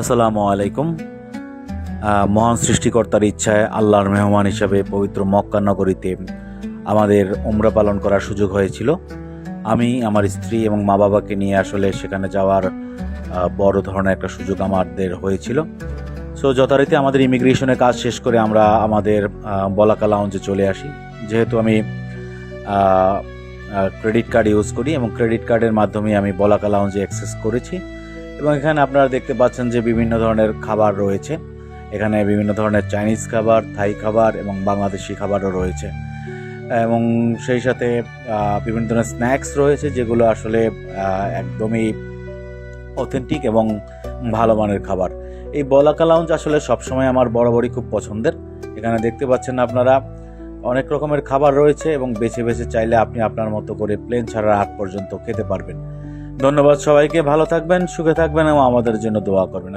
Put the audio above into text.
আসসালামু আলাইকুম। মহান সৃষ্টিকর্তার ইচ্ছায় আল্লাহর মেহমান হিসাবে পবিত্র মক্কা নগরীতে আমাদের উমরা পালন করার সুযোগ হয়েছিল। আমি, আমার স্ত্রী এবং মা বাবাকে নিয়ে আসলে সেখানে যাওয়ার বড় ধরনের একটা সুযোগ আমাদের হয়েছিল। সো যথারীতি আমাদের ইমিগ্রেশনের কাজ শেষ করে আমরা আমাদের বলাকা লাউঞ্জে চলে আসি। যেহেতু আমি ক্রেডিট কার্ড ইউজ করি এবং ক্রেডিট কার্ডের মাধ্যমে আমি বলাকা লাউঞ্জে অ্যাক্সেস করেছি। এবং এখানে আপনারা দেখতে পাচ্ছেন যে বিভিন্ন ধরনের খাবার রয়েছে। এখানে বিভিন্ন ধরনের চাইনিজ খাবার, থাই খাবার এবং বাংলাদেশি খাবারও রয়েছে। এবং সেই সাথে বিভিন্ন ধরনের স্ন্যাক্স রয়েছে যেগুলো আসলে একদমই অথেন্টিক এবং ভালো মানের খাবার। এই বলাকা লাউঞ্জ আসলে সবসময় আমার বরাবরই খুব পছন্দের। এখানে দেখতে পাচ্ছেন আপনারা, অনেক রকমের খাবার রয়েছে এবং বেছে বেছে চাইলে আপনি আপনার মতো করে প্লেন ছাড়ার আগ পর্যন্ত খেতে পারবেন। ধন্যবাদ সবাইকে ভালো থাকবেন সুখে থাকবেন এবং আমাদের জন্য দোয়া করবেন।